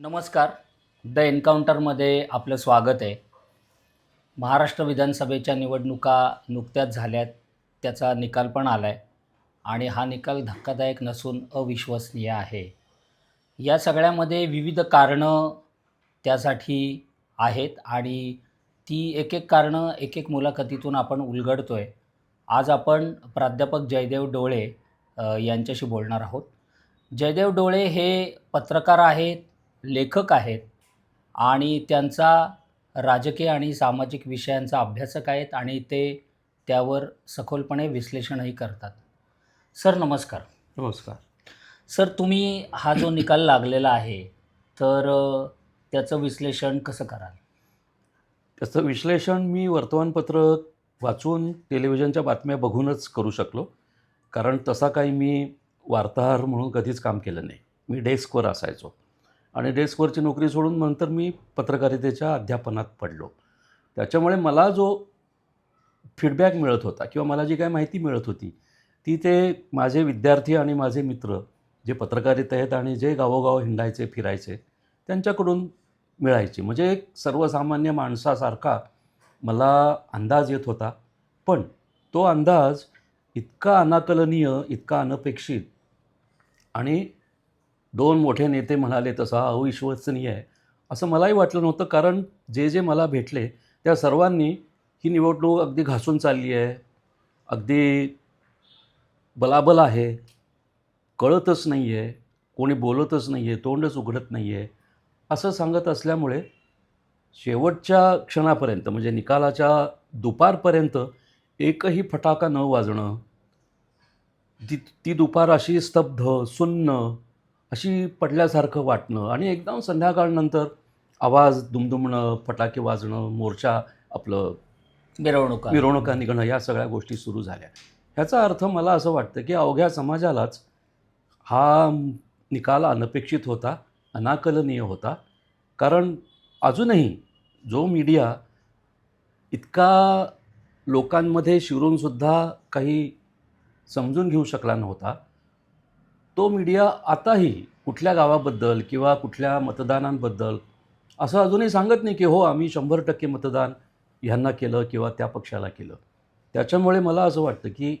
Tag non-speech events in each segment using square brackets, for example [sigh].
नमस्कार. द एन्काउंटरमध्ये आपलं स्वागत आहे. महाराष्ट्र विधानसभेच्या निवडणुका नुकत्याच झाल्यात त्याचा निकाल पण आला आहे आणि हा निकाल धक्कादायक नसून अविश्वसनीय आहे. या सगळ्यामध्ये विविध कारणं त्यासाठी आहेत आणि ती एक एक कारणं एक एक मुलाखतीतून आपण उलगडतो आहे आज आपण प्राध्यापक जयदेव डोळे यांच्याशी बोलणार आहोत. जयदेव डोळे हे पत्रकार आहेत लेखक आहेत आणि त्यांचा राजकीय आणि सामाजिक विषयांचा अभ्यासक आहेत आणि ते त्यावर सखोलपणे विश्लेषणही करतात. सर नमस्कार. नमस्कार. सर तुम्ही हा जो निकाल लागलेला आहे तर त्याचं विश्लेषण कसं कराल? त्याचं विश्लेषण मी वर्तमानपत्र वाचून टेलिव्हिजनच्या बातम्या बघूनच करू शकलो. कारण तसा काही मी वार्ताहर म्हणून कधीच काम केलं नाही. मी डेस्कवर असायचो. आणि डेस्कवरची नोकरी सोडून नंतर मी पत्रकारितेच्या अध्यापनात पडलो. त्याच्यामुळे मला जो फीडबॅक मिळत होता किंवा मला जी काय माहिती मिळत होती ती ते माझे विद्यार्थी आणि माझे मित्र जे पत्रकारित आहेत आणि जे गावोगाव हिंडायचे फिरायचे त्यांच्याकडून मिळायची. म्हणजे एक सर्वसामान्य माणसासारखा मला अंदाज येत होता. पण तो अंदाज इतका अनाकलनीय इतका अनपेक्षित आणि दोन मोठे नेते म्हणाले तसा अविश्वसनीय आहे. असं मलाही वाटलं नव्हतं कारण जे जे मला भेटले त्या सर्वांनी ही निवडणूक अगदी घासून चालली आहे. अगदी बलाबल आहे. कळतच नाही आहे कोणी बोलतच नाही आहे तोंडच उघडत नाही आहे असं सांगत असल्यामुळे शेवटच्या क्षणापर्यंत म्हणजे निकालाच्या दुपारपर्यंत एकही फटाका न वाजणं ती ती दुपार अशी स्तब्ध सुन्न अशी पडल्यासारखं वाटणं आणि एकदम संध्याकाळनंतर आवाज दुमदुमणं फटाके वाजणं मोर्चा आपलं मिरवणुका. मिरवणुका निघणं या सगळ्या गोष्टी सुरू झाल्या. ह्याचा अर्थ मला असं वाटतं की अवघ्या समाजालाच हा निकाल अनपेक्षित होता अनाकलनीय होता. कारण अजूनही जो मीडिया इतका लोकांमध्ये शिरूनसुद्धा काही समजून घेऊ शकला नव्हता तो मीडिया आताही कुठल्या गावाबद्दल किंवा कुठल्या मतदानांबद्दल असं अजूनही सांगत नाही की हो आम्ही शंभर टक्के मतदान ह्यांना केलं किंवा त्या पक्षाला केलं. त्याच्यामुळे मला असं वाटतं की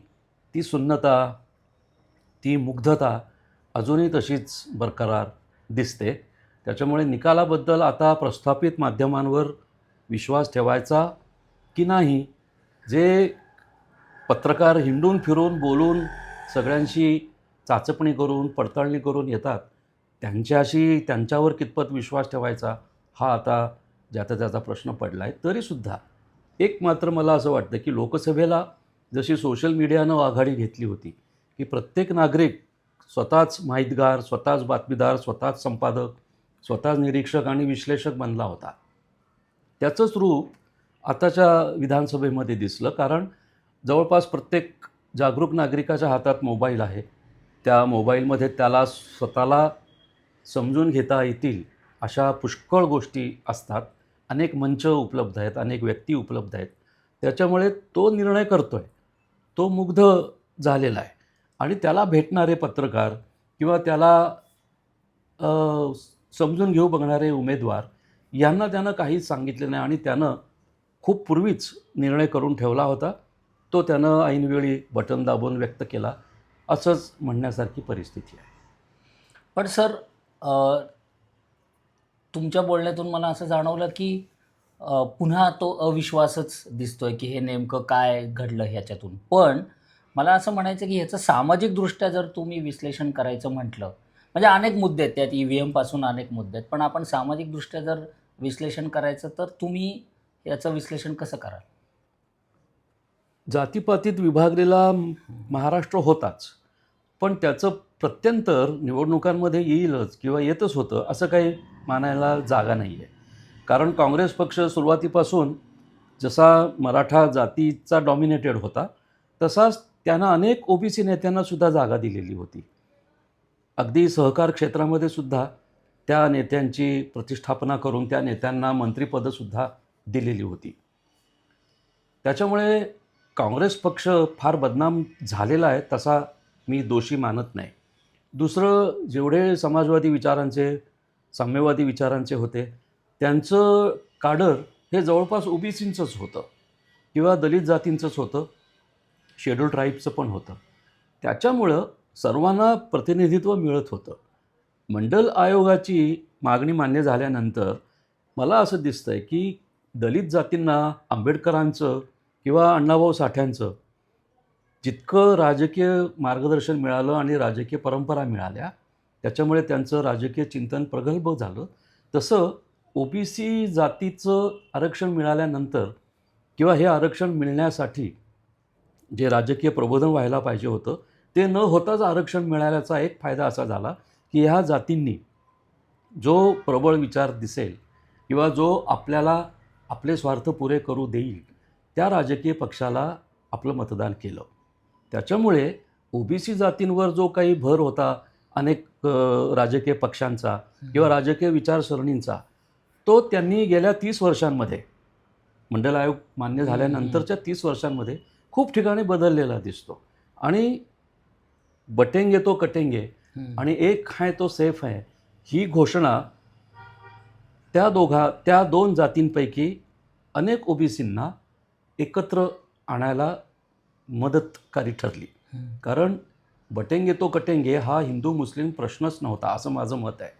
ती सुन्नता ती मुग्धता अजूनही तशीच बरकरार दिसते. त्याच्यामुळे निकालाबद्दल आता प्रस्थापित माध्यमांवर विश्वास ठेवायचा की नाही जे पत्रकार हिंडून फिरून बोलून सगळ्यांशी चाचपणी करून पडताळणी करून येतात. त्यांच्याशी त्यांच्यावर कितपत विश्वास ठेवायचा हा आता ज्याचा त्याचा प्रश्न पडला आहे तरीसुद्धा एक मात्र मला असं वाटतं की लोकसभेला जशी सोशल मीडियानं आघाडी घेतली होती की प्रत्येक नागरिक स्वतःच माहितगार स्वतःच बातमीदार स्वतःच संपादक स्वतःच निरीक्षक आणि विश्लेषक बनला होता. त्याचंच रूप आताच्या विधानसभेमध्ये दिसलं कारण जवळपास प्रत्येक जागरूक नागरिकाच्या हातात मोबाईल आहे. त्या मोबाईलमध्ये त्याला स्वतःला समजून घेता येतील अशा पुष्कळ गोष्टी असतात. अनेक मंच उपलब्ध आहेत अनेक व्यक्ती उपलब्ध आहेत. त्याच्यामुळे तो निर्णय करतो आहे तो मुग्ध झालेला आहे. आणि त्याला भेटणारे पत्रकार किंवा त्याला समजून घेऊ बघणारे उमेदवार यांना त्यानं काहीच सांगितलं नाही आणि त्यानं खूप पूर्वीच निर्णय करून ठेवला होता. तो त्यानं ऐनवेळी बटन दाबून व्यक्त केला. असंच म्हणण्यासारखी परिस्थिती आहे. पण सर अ, तुमच्या बोलण्यातून मला असं जाणवलं की पुन्हा तो अविश्वासच दिसतोय की हे नेमकं काय घडलं ह्याच्यातून. पण मला असं म्हणायचं की ह्याचं सामाजिकदृष्ट्या जर तुम्ही विश्लेषण करायचं म्हटलं म्हणजे अनेक मुद्दे आहेत त्यात ई व्ही एमपासून अनेक मुद्दे आहेत पण आपण सामाजिकदृष्ट्या जर विश्लेषण करायचं तर तुम्ही याचं विश्लेषण कसं कराल? जातीपातीत विभागलेला महाराष्ट्र होताच. पण त्याचं प्रत्यंतर निवडणुकांमध्ये येईलच किंवा येतच होतं असं काही मानायला जागा नाही आहे कारण काँग्रेस पक्ष सुरुवातीपासून जसा मराठा जातीचा डॉमिनेटेड होता तसाच त्यांना अनेक ओबीसी नेत्यांनासुद्धा जागा दिलेली होती. अगदी सहकार क्षेत्रामध्ये सुद्धा त्या नेत्यांची प्रतिष्ठापना करून त्या नेत्यांना मंत्रिपदंसुद्धा दिलेली होती. त्याच्यामुळे काँग्रेस पक्ष फार बदनाम झालेला आहे तसा मी दोषी मानत नाही. दुसरं जेवढे समाजवादी विचारांचे साम्यवादी विचारांचे होते त्यांचं काडर हे जवळपास ओबीसींचंच होतं किंवा दलित जातींचंच होतं शेड्यूल ट्राईबचं पण होतं. त्याच्यामुळं सर्वांना प्रतिनिधित्व मिळत होतं. मंडल आयोगाची मागणी मान्य झाल्यानंतर मला असं दिसतंय की दलित जातींना आंबेडकरांचं किंवा अण्णाभाऊ साठ्यांचं जितकं राजकीय मार्गदर्शन मिळालं आणि राजकीय परंपरा मिळाल्या त्याच्यामुळे त्यांचं राजकीय चिंतन प्रगल्भ झालं. तसं ओ बी सी जातीचं आरक्षण मिळाल्यानंतर किंवा हे आरक्षण मिळण्यासाठी जे राजकीय प्रबोधन व्हायला पाहिजे होतं ते न होताच आरक्षण मिळाल्याचा एक फायदा असा झाला की ह्या जातींनी जो प्रबळ विचार दिसेल किंवा जो आपल्याला आपले स्वार्थ पुरे करू देईल त्या राजकीय पक्षाला आपलं मतदान केलं. त्याच्यामुळे ओबीसी जातींवर जो काही भर होता अनेक राजकीय पक्षांचा किंवा राजकीय विचारसरणींचा तो त्यांनी गेल्या तीस वर्षांमध्ये मंडल आयोग मान्य झाल्यानंतरच्या तीस वर्षांमध्ये खूप ठिकाणी बदललेला दिसतो. आणि बटेंगे तो कटेंगे आणि एक आहे तो सेफ आहे ही घोषणा त्या दोघा त्या दोन जातींपैकी अनेक ओबीसींना एकत्र आणायला मदतकारी ठरली. कारण बटेंगे तो कटेंगे हा हिंदू मुस्लिम प्रश्नच नव्हता असं माझं मत आहे.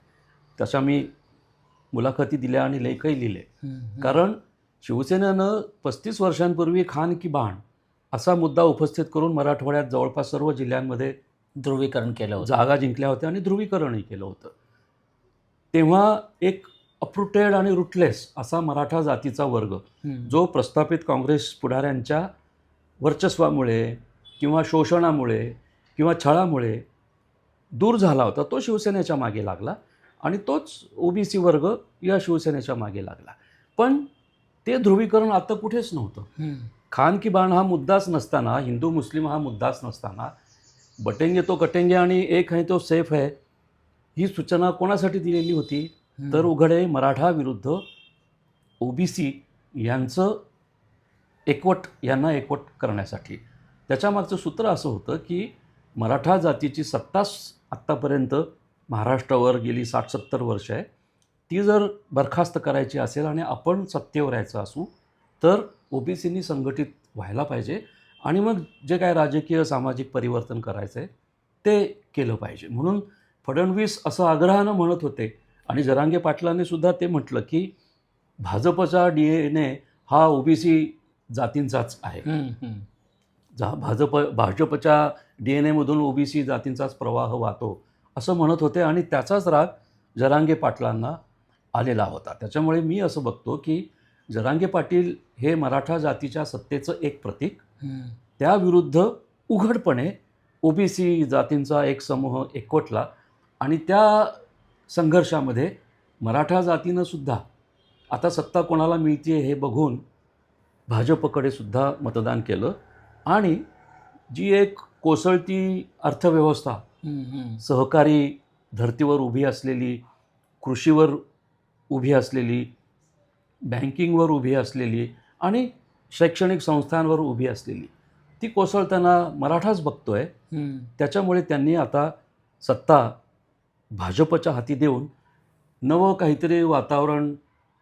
तशा मी मुलाखती दिल्या आणि लेखही लिहिले. कारण शिवसेनेनं पस्तीस वर्षांपूर्वी खान की बाण असा मुद्दा उपस्थित करून मराठवाड्यात जवळपास सर्व जिल्ह्यांमध्ये ध्रुवीकरण केलं होतं. जागा जिंकल्या होत्या आणि ध्रुवीकरणही केलं होतं. तेव्हा एक अप्रुटेड आणि रुटलेस असा मराठा जातीचा वर्ग जो प्रस्थापित काँग्रेस पुढाऱ्यांच्या वर्चस्वामुळे किंवा शोषणामुळे किंवा छळामुळे दूर झाला होता. तो शिवसेनेच्या मागे लागला आणि तोच ओबीसी वर्ग या शिवसेनेच्या मागे लागला. पण ते ध्रुवीकरण आता कुठेच नव्हतं. खान की बाण हा मुद्दाच नसताना हिंदू मुस्लिम हा मुद्दाच नसताना बटेंगे तो कटेंगे आणि एक आहे तो सेफ आहे ही सूचना कोणासाठी दिलेली होती? तर उघडे मराठा विरुद्ध ओबीसी यांचं एकवट यांना एकवट करण्यासाठी. त्याच्यामागचं सूत्र असं होतं की मराठा जातीची सत्ताच आत्तापर्यंत महाराष्ट्रावर गेली साठ सत्तर वर्ष आहे. ती जर बरखास्त करायची असेल आणि आपण सत्तेवर यायचं असू तर ओबीसींनी संघटित व्हायला पाहिजे आणि मग जे काय राजकीय सामाजिक परिवर्तन करायचं आहे ते केलं पाहिजे. म्हणून फडणवीस असं आग्रहानं म्हणत होते आणि जरांगे पाटलांनी सुद्धा ते म्हटलं की भाजपचा डी एन ए हा ओबीसी जातींचाच आहे. जा भाजप भाजपच्या डी एन एमधून ओबीसी जातींचाच प्रवाह वाहतो असं म्हणत होते आणि त्याचाच राग जरांगे पाटलांना आलेला होता. त्याच्यामुळे मी असं बघतो की जरांगे पाटील हे मराठा जातीच्या सत्तेचं एक प्रतीक. त्याविरुद्ध उघडपणे ओबीसी जातींचा एक समूह एकवटला आणि त्या संघर्षामध्ये मराठा जातीनं सुद्धा आता सत्ता कोणाला मिळते हे बघून भाजपकडे सुद्धा मतदान केलं. आणि जी एक कोसळती अर्थव्यवस्था सहकारी धर्तीवर उभी असलेली कृषीवर उभी असलेली बँकिंगवर उभी असलेली आणि शैक्षणिक संस्थांवर उभी असलेली ती कोसळताना मराठाच बघतो आहे त्याच्यामुळे त्यांनी आता सत्ता भाजपच्या हाती देऊन नवं काहीतरी वातावरण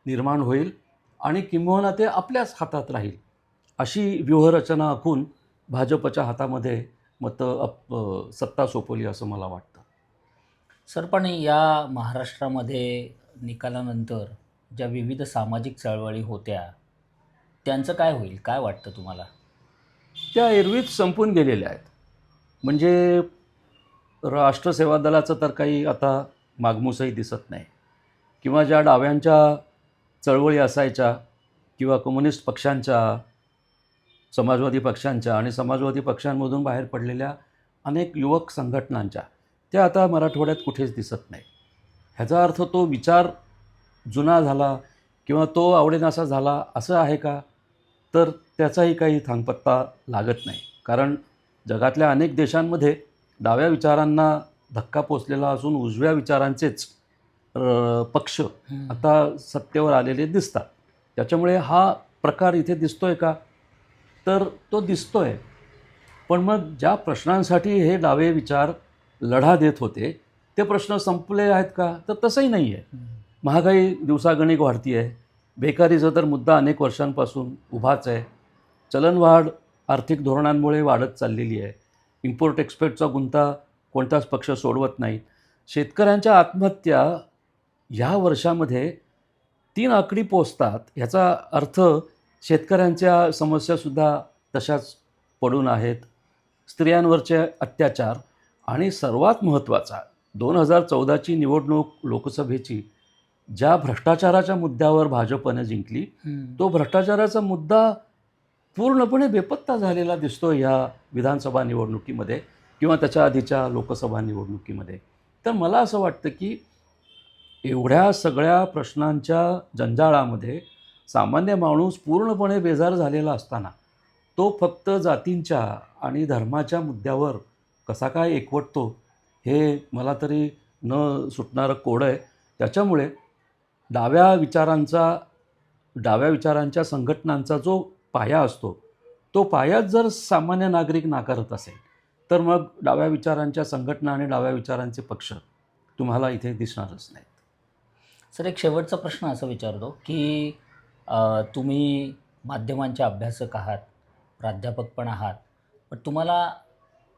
निर्माण होईल. आणि किंबहुना ते आपल्याच हातात राहील. अशी व्यूहरचना आखून भाजपच्या हातामध्ये मतं अप सत्ता सोपवली असं मला वाटतं. सर पण या महाराष्ट्रामध्ये निकालानंतर ज्या विविध सामाजिक चळवळी होत्या त्यांचं काय होईल? काय वाटतं तुम्हाला? त्या एरवीच संपून गेलेल्या आहेत. म्हणजे राष्ट्रसेवा दलाचं तर काही आता मागमूसही दिसत नाही. किंवा ज्या डाव्यांच्या चळवळी असायच्या किंवा कम्युनिस्ट पक्षांच्या समाजवादी पक्षांच्या आणि समाजवादी पक्षांमधून बाहेर पडलेल्या अनेक युवक संघटनांच्या त्या आता मराठवाड्यात कुठेच दिसत नाही. ह्याचा अर्थ तो विचार जुना झाला किंवा तो आवडेनासा झाला असं आहे का? तर त्याचाही काही थांगपत्ता लागत नाही. कारण जगातल्या अनेक देशांमध्ये डाव्या विचारांना धक्का पोचलेला असून उजव्या विचारांचेच पक्ष आता सत्तेवर आलेले दिसतात. त्याच्यामुळे हा प्रकार इथे दिसतोय का? तर तो दिसतोय. पण मग ज्या प्रश्नांसाठी हे डावे विचार लढा देत होते ते प्रश्न संपले आहेत का? तर तसंही नाही आहे महागाई दिवसागणिक वाढती आहे बेकारीचा तर मुद्दा अनेक वर्षांपासून उभाच आहे. चलनवाढ आर्थिक धोरणांमुळे वाढत चाललेली आहे. इम्पोर्ट एक्सपोर्टचा गुंता कोणताच पक्ष सोडवत नाही. शेतकऱ्यांच्या आत्महत्या ह्या वर्षामध्ये तीन आकडी पोचतात ह्याचा अर्थ शेतकऱ्यांच्या समस्यासुद्धा तशाच पडून आहेत. स्त्रियांवरचे अत्याचार आणि सर्वात महत्त्वाचा दोन हजार चौदाची निवडणूक लोकसभेची ज्या भ्रष्टाचाराच्या मुद्द्यावर भाजपने जिंकली तो भ्रष्टाचाराचा मुद्दा पूर्णपणे बेपत्ता झालेला दिसतो ह्या विधानसभा निवडणुकीमध्ये किंवा त्याच्या आधीच्या लोकसभा निवडणुकीमध्ये. तर मला असं वाटतं की एवढ्या सगळ्या प्रश्नांच्या जंजाळामध्ये सामान्य माणूस पूर्णपणे बेजार झालेला असताना तो फक्त जातींच्या आणि धर्माच्या मुद्द्यावर कसा काय एकवटतो हे मला तरी न सुटणारं कोड आहे. त्याच्यामुळे डाव्या विचारांचा डाव्या विचारांच्या संघटनांचा जो पाया असतो तो पायाच जर सामान्य नागरिक नाकारत असेल तर मग डाव्या विचारांच्या संघटना आणि डाव्या विचारांचे पक्ष तुम्हाला इथे दिसणारच नाही सर एक शेवटचा प्रश्न असा विचारतो की तुम्ही माध्यमांचे अभ्यासक आहात प्राध्यापक पण आहात पण तुम्हाला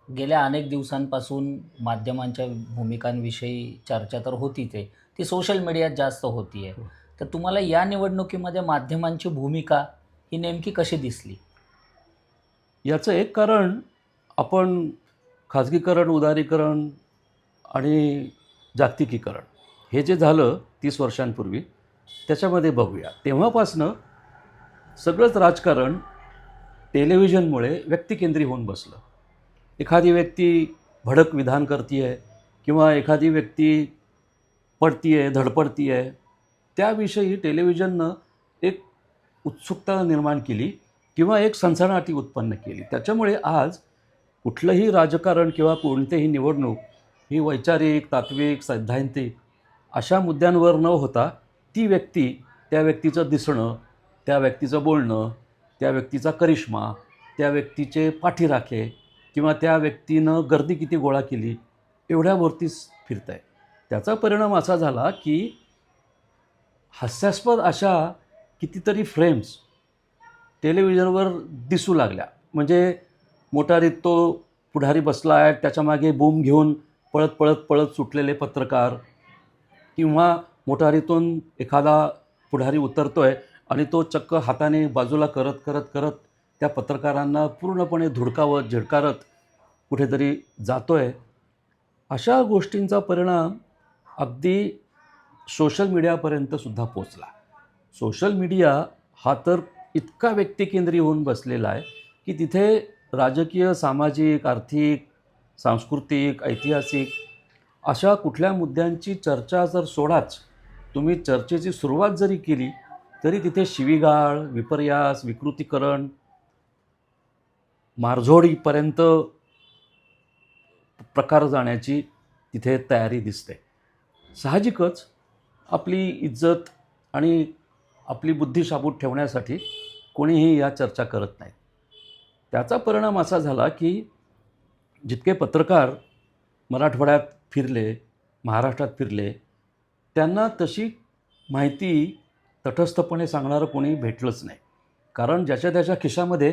गेल्या अनेक दिवसांपासून माध्यमांच्या भूमिकांविषयी चर्चा तर होतीच आहे ती सोशल मीडियात जास्त होती आहे हो. तर तुम्हाला या निवडणुकीमध्ये माध्यमांची भूमिका ही नेमकी कशी दिसली याचं एक कारण आपण खाजगीकरण उदारीकरण आणि जागतिकीकरण हे जे झालं तीस वर्षांपूर्वी त्याच्यामध्ये बघूया. तेव्हापासनं सगळंच राजकारण टेलिव्हिजनमुळे व्यक्तिकेंद्री होऊन बसलं. एखादी व्यक्ती भडक विधान करते आहे किंवा एखादी व्यक्ती पडती आहे धडपडती आहे त्याविषयी टेलिव्हिजननं एक उत्सुकता निर्माण केली किंवा एक सनसनाटी उत्पन्न केली. त्याच्यामुळे आज कुठलंही राजकारण किंवा कोणतेही निवडणूक ही वैचारिक तात्विक सैद्धांतिक अशा मुद्द्यांवर न होता ती व्यक्ती त्या व्यक्तीचं दिसणं त्या व्यक्तीचं बोलणं त्या व्यक्तीचा करिश्मा त्या व्यक्तीचे पाठीराखे किंवा त्या व्यक्तीनं गर्दी किती गोळा केली एवढ्यावरतीच फिरत आहे त्याचा परिणाम असा झाला की हास्यास्पद अशा कितीतरी फ्रेम्स टेलिव्हिजनवर दिसू लागल्या. म्हणजे मोटारीत तो पुढारी बसला आहे त्याच्यामागे बूम घेऊन पळत पळत पळत सुटलेले पत्रकार किंवा मोटारीतून एखादा पुढारी उतरतो आहे आणि तो चक्क हाताने बाजूला करत करत करत त्या पत्रकारांना पूर्णपणे धुडकावत झिडकारत कुठेतरी जातो आहे अशा गोष्टींचा परिणाम अगदी सोशल मीडियापर्यंतसुद्धा पोचला सोशल मीडिया हा तर इतका व्यक्तिकेंद्री होऊन बसलेला आहे की तिथे राजकीय सामाजिक आर्थिक सांस्कृतिक ऐतिहासिक अशा कुठल्या मुद्द्यांची चर्चा जर सोडाच तुम्ही चर्चेची सुरुवात जरी केली तरी तिथे शिवीगाळ विपर्यास विकृतीकरण मारझोडीपर्यंत प्रकार जाण्याची तिथे तयारी दिसते. साहजिकच आपली इज्जत आणि आपली बुद्धी शाबूत ठेवण्यासाठी कोणीही या चर्चा करत नाही त्याचा परिणाम असा झाला की जितके पत्रकार मराठवाड्यात फिरले महाराष्ट्रात फिरले. त्यांना तशी माहिती तटस्थपणे सांगणारं कोणी भेटलंच नाही. कारण ज्याच्या त्याच्या खिशामध्ये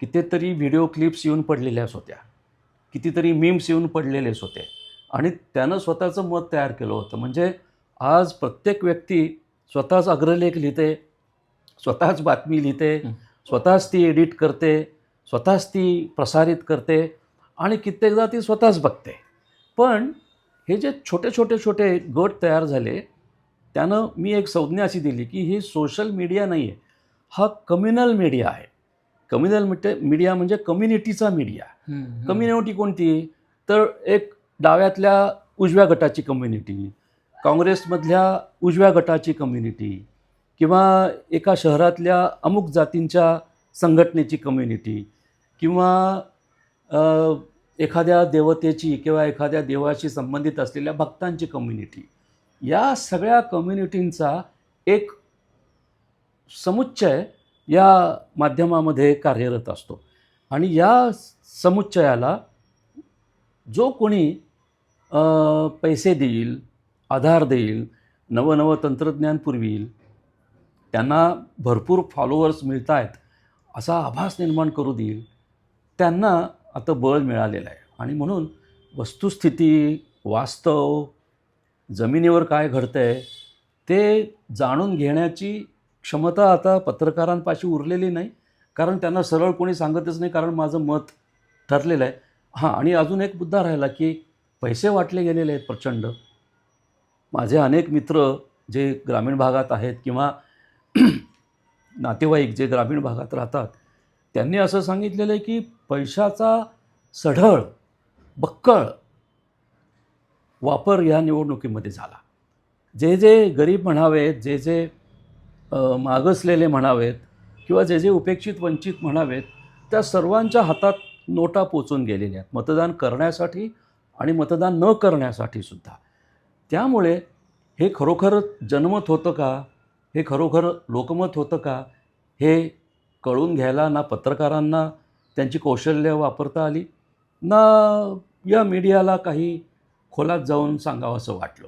कितीतरी व्हिडिओ क्लिप्स येऊन पडलेल्याच होत्या. कितीतरी मीम्स येऊन पडलेलेच होते. आणि त्यानं स्वतःचं मत तयार केलं होतं. म्हणजे आज प्रत्येक व्यक्ती स्वतःच अग्रलेख लिहिते स्वतःच बातमी लिहिते. स्वतःच ती एडिट करते स्वतःच ती प्रसारित करते आणि कित्येकदा ती स्वतःच बघते. पण हे जे छोटे छोटे छोटे गट तयार झाले त्यानं मी एक संज्ञा अशी दिली की ही सोशल मीडिया नाही आहे हा कम्युनल मीडिया आहे. कम्युनल मिटे मीडिया म्हणजे कम्युनिटीचा मीडिया. कम्युनिटी कोणती? तर एक डाव्यातल्या उजव्या गटाची कम्युनिटी काँग्रेसमधल्या उजव्या गटाची कम्युनिटी किंवा एका शहरातल्या अमुक जातींच्या संघटनेची कम्युनिटी किंवा एखाद्या देवतेची किंवा एखाद्या देवाशी संबंधित असलेल्या भक्तांची कम्युनिटी या सगळ्या कम्युनिटींचा एक समुच्चय या माध्यमामध्ये कार्यरत असतो. आणि या समुच्चयाला जो कोणी पैसे देईल आधार देईल नवनवं तंत्रज्ञान पुरवील त्यांना भरपूर फॉलोअर्स मिळत आहेत असा आभास निर्माण करू देईल त्यांना आता बळ मिळालेलं आहे. आणि म्हणून वस्तुस्थिती वास्तव जमिनीवर काय घडतं आहे ते जाणून घेण्याची क्षमता आता पत्रकारांपाशी उरलेली नाही. कारण त्यांना सरळ कोणी सांगतच नाही कारण माझं मत ठरलेलं आहे. हां आणि अजून एक मुद्दा राहिला की पैसे वाटले गेलेले आहेत प्रचंड. माझे अनेक मित्र जे ग्रामीण भागात आहेत किंवा [clears throat] नातेवाईक जे ग्रामीण भागात राहतात त्यांनी असं सांगितलेलं आहे की पैशाचा सढळ बक्कळ वापर ह्या निवडणुकीमध्ये झाला. जे जे गरीब म्हणावेत जे जे मागसलेले मागासलेले म्हणावेत किंवा जे जे उपेक्षित वंचित म्हणावेत त्या सर्वांच्या हातात नोटा पोचून गेलेल्या आहेत. मतदान करण्यासाठी आणि मतदान न करण्यासाठी सुद्धा. त्यामुळे हे खरोखर जनमत होतं का? हे खरोखर लोकमत होतं का? हे कळून घ्यायला ना पत्रकारांना त्यांची कौशल्य वापरता आली ना या मीडियाला काही खोलात जाऊन सांगावं असं वाटलं.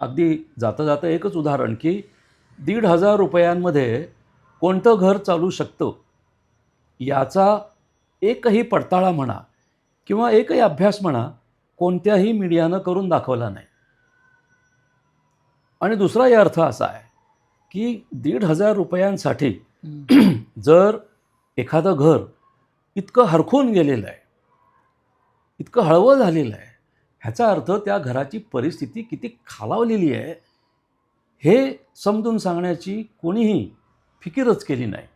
अगदी जाता जाता एकच उदाहरण की दीड हजार रुपयांमध्ये कोणतं घर चालू शकतं याचा एकही पडताळा म्हणा किंवा एकही अभ्यास म्हणा कोणत्याही मीडियानं करून दाखवला नाही. आणि दुसराही अर्थ असा आहे की दीड हजार रुपयांसाठी जर एखादं घर इतकं हरखून गेलेलं आहे इतकं हळवं झालेलं आहे ह्याचा अर्थ त्या घराची परिस्थिती किती खालावलेली आहे हे समजून सांगण्याची कोणीही फिकीरच केली नाही.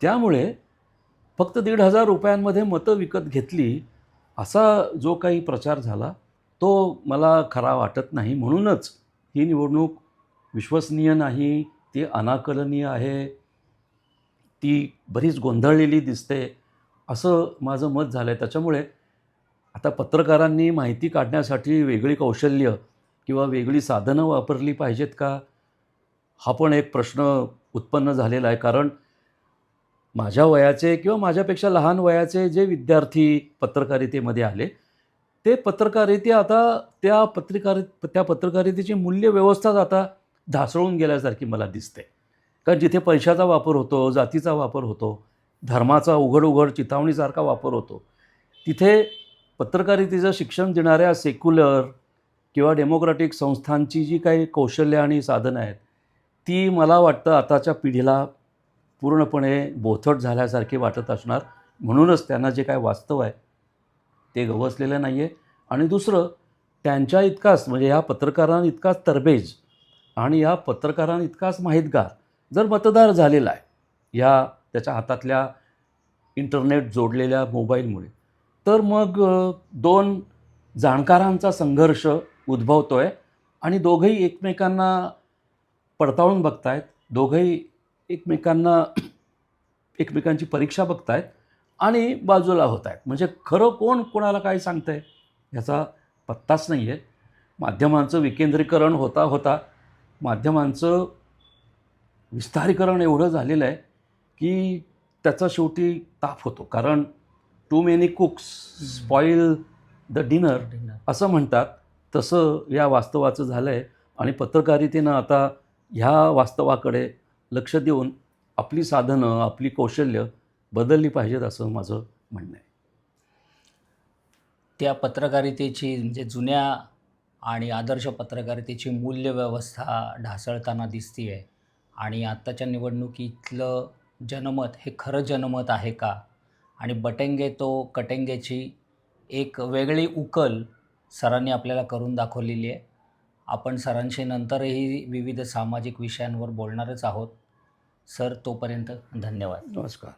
त्यामुळे फक्त दीड हजार रुपयांमध्ये मतं विकत घेतली असा जो काही प्रचार झाला तो मला खरा वाटत नाही. म्हणूनच ही निवडणूक विश्वसनीय नाही ती अनाकलनीय आहे. ती बरीच गोंधळलेली दिसते असं माझं मत झालं आहे त्याच्यामुळे आता पत्रकारांनी माहिती काढण्यासाठी वेगळी कौशल्य किंवा वेगळी साधनं वापरली पाहिजेत का? हा पण एक प्रश्न उत्पन्न झालेला आहे. कारण माझ्या वयाचे किंवा माझ्यापेक्षा लहान वयाचे जे विद्यार्थी पत्रकारितेमध्ये आले ते पत्रकारिते आता त्या पत्रकारि त्या पत्रकारितेची मूल्यव्यवस्थाच आता ढासळून गेल्यासारखी मला दिसते. कारण जिथे पैशाचा वापर होतो जातीचा वापर होतो धर्माचा उघड उघड चिथावणीसारखा वापर होतो तिथे पत्रकारितेचं शिक्षण देणाऱ्या सेक्युलर किंवा डेमोक्रॅटिक संस्थांची जी काही कौशल्य आणि साधनं आहेत ती मला वाटतं आताच्या पिढीला पूर्णपणे बोथट झाल्यासारखी वाटत असणार. म्हणूनच त्यांना जे काय वास्तव आहे ते गवसलेलं नाही आहे आणि दुसरं त्यांच्या इतकाच म्हणजे ह्या पत्रकारांइतकाच तरबेज आणि या पत्रकारांइतकाच माहितगार जर मतदार झालेला आहे ह्या त्याच्या हातातल्या इंटरनेट जोडलेल्या मोबाईलमुळे तर मग दोन जाणकारांचा संघर्ष उद्भवतो आहे आणि दोघंही एकमेकांना पडताळून बघतायत दोघंही एकमेकांना [clears throat] एकमेकांची परीक्षा बघतायत आणि बाजूला होत आहेत म्हणजे खरं कोण कोणाला काय सांगतंय ह्याचा पत्ताच नाही आहे माध्यमांचं विकेंद्रीकरण होता होता माध्यमांचं विस्तारीकरण एवढं झालेलं आहे की त्याचा शेवटी ताप होतो. कारण too many cooks spoil the dinner असं म्हणतात. तसं या वास्तवाचं झालं आहे आणि पत्रकारितेनं आता ह्या वास्तवाकडे लक्ष देऊन आपली साधनं आपली कौशल्य बदलली पाहिजेत असं माझं म्हणणं आहे. त्या पत्रकारितेची म्हणजे जुन्या आणि आदर्श पत्रकारितेची मूल्यव्यवस्था ढासळताना दिसती आहे आणि आत्ताच्या निवडणुकीतलं जनमत हे खरं जनमत आहे का? आणि बटेंगे तो कटेंगेची एक वेगळी उकल सरांनी आपल्याला करून दाखवलेली आहे. आपण सरांशी नंतरही विविध सामाजिक विषयांवर बोलणारच आहोत. सर तोपर्यंत धन्यवाद. नमस्कार.